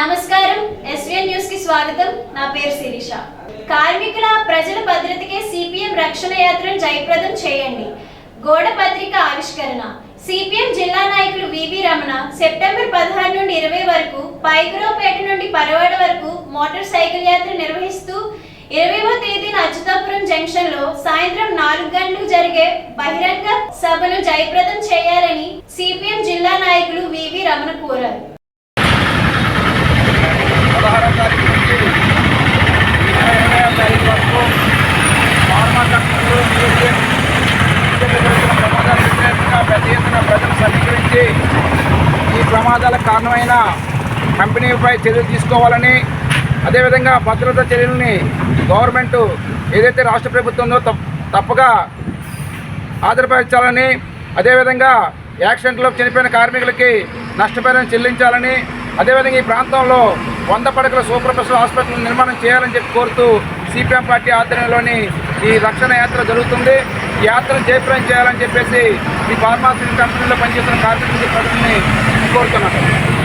నమస్కారం. ఎస్విఎన్ న్యూస్కి స్వాగతం. నా పేరు శిరీష. కార్మికుల ప్రజల భద్రతకే సిపిఎం రక్షణ యాత్రను జయప్రదం చేయండి. గోడ పత్రిక ఆవిష్కరణ. సిపిఎం జిల్లా నాయకులు వివి రమణ సెప్టెంబర్ పదహారు నుండి ఇరవై వరకు పైగురావుపేట నుండి పరవాడ వరకు మోటార్ సైకిల్ యాత్ర నిర్వహిస్తూ ఇరవైవ తేదీన అచ్యుతాపురం జంక్షన్లో సాయంత్రం నాలుగు గంటలకు జరిగే బహిరంగ సభను జయప్రదం చేయాలని సిపిఎం జిల్లా నాయకులు వివి రమణ కోరారు. ప్రమాదాలకు కారణమైన కంపెనీపై చర్యలు తీసుకోవాలని అదేవిధంగా భద్రతా చర్యలని గవర్నమెంట్ ఏదైతే రాష్ట్ర ప్రభుత్వం ఉందో తప్పగా ఆధారపరచాలని అదేవిధంగా యాక్సిడెంట్లో చనిపోయిన కార్మికులకి నష్టపరిహారం చెల్లించాలని అదేవిధంగా ఈ ప్రాంతంలో వంద పడకల సూపర్ స్పెషల్ హాస్పిటల్ నిర్మాణం చేయాలని చెప్పి కోరుతూ సిపిఎం పార్టీ ఆధ్వర్యంలోని ఈ రక్షణ యాత్ర జరుగుతుంది. ఈ యాత్రను జయప్రయం చేయాలని చెప్పేసి ఈ ఫార్మాసిటీ కంపెనీలో పనిచేస్తున్న కార్మికులకి ప్రజల్ని সম্পর্ক না।